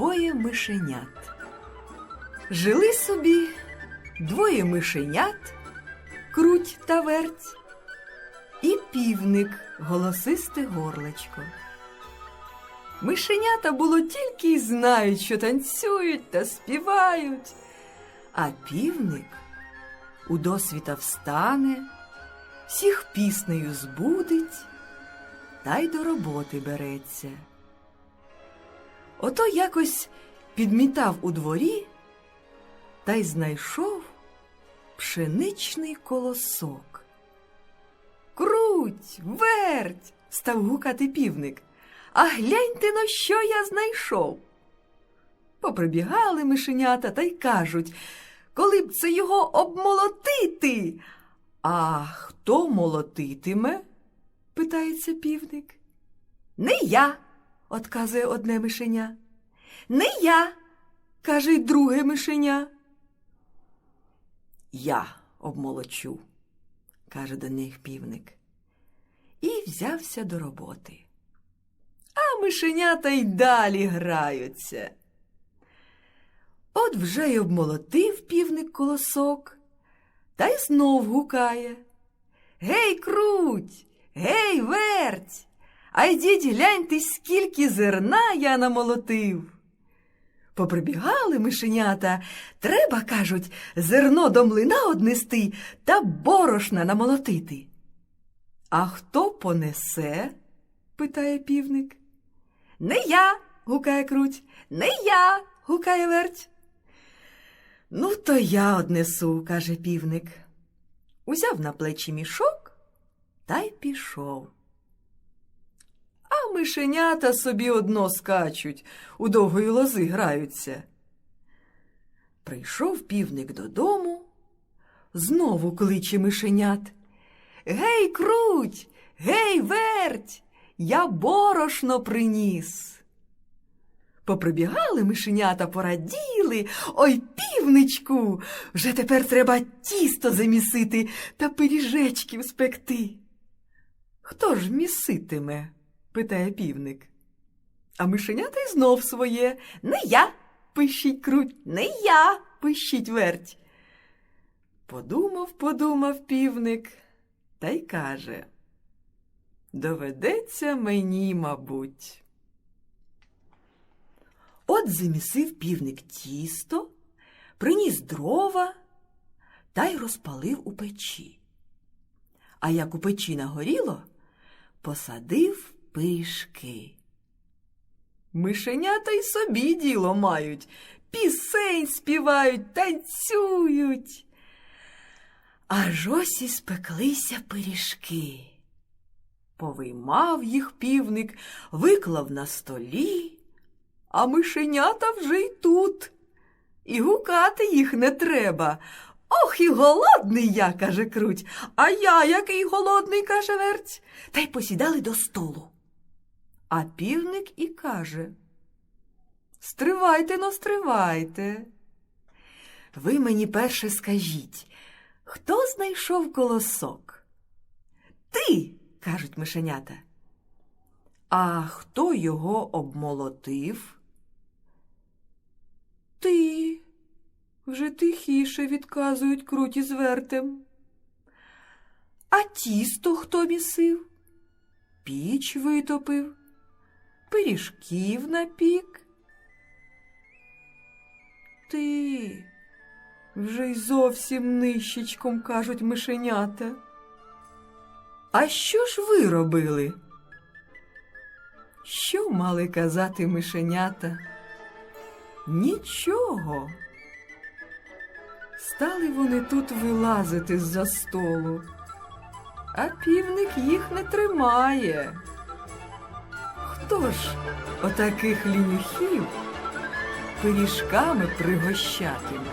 Двоє мишенят. Жили собі двоє мишенят, круть та верть, і півник голосисте горлечко. Мишенята було тільки й знають, що танцюють та співають, а півник у досвіта встане, всіх піснею збудить та й до роботи береться. Ото якось підмітав у дворі та й знайшов пшеничний колосок. Круть, верть, став гукати півник. А гляньте но, що я знайшов. Поприбігали мишенята та й кажуть, коли б це його обмолотити. А хто молотитиме? питається півник. Не я, отказує одне мишеня. Не я, каже й друге мишеня. Я обмолочу, каже до них півник. І взявся до роботи. А мишенята й далі граються. От вже й обмолотив півник колосок, та й знов гукає. Гей, круть, гей, верть, а йдіть гляньте, скільки зерна я намолотив. Поприбігали мишенята, треба, кажуть, зерно до млина однести та борошна намолотити. А хто понесе? питає півник. Не я, гукає круть, не я, гукає верть. Ну, то я однесу, каже півник. Узяв на плечі мішок та й пішов. Мишенята собі одно скачуть, у довгої лози граються. Прийшов півник додому, знову кличе мишенят. Гей, круть, гей, верть, я борошно приніс. Поприбігали мишенята, пораділи. Ой, півничку, вже тепер треба тісто замісити та пиріжечків спекти. Хто ж міситиме? Питає півник. А мишенята й знов своє. Не я, пищить круть, не я, пищить верть. Подумав, подумав півник та й каже. Доведеться мені, мабуть. От замісив півник тісто, приніс дрова та й розпалив у печі. А як у печі нагоріло, посадив пишки. Мишенята й собі діло мають, пісень співають, танцюють. Аж ось і спеклися пиріжки. Повиймав їх півник, виклав на столі, а мишенята вже й тут. І гукати їх не треба. Ох, і голодний я, каже круть, а я який голодний, каже верть. Та й посідали до столу. А півник і каже Стривайте, но стривайте. Ви мені перше скажіть, хто знайшов колосок? Ти, кажуть мишенята. А хто його обмолотив? Ти. Вже тихіше відказують круті з вертем. А тісто хто місив? Піч витопив, пиріжків напік. Ти. Вже й зовсім нищечком кажуть мишенята. А що ж ви робили? Що мали казати мишенята? Нічого. Стали вони тут вилазити з-за столу, а півник їх не тримає. Хто ж отаких лінюхів пиріжками пригощатиме?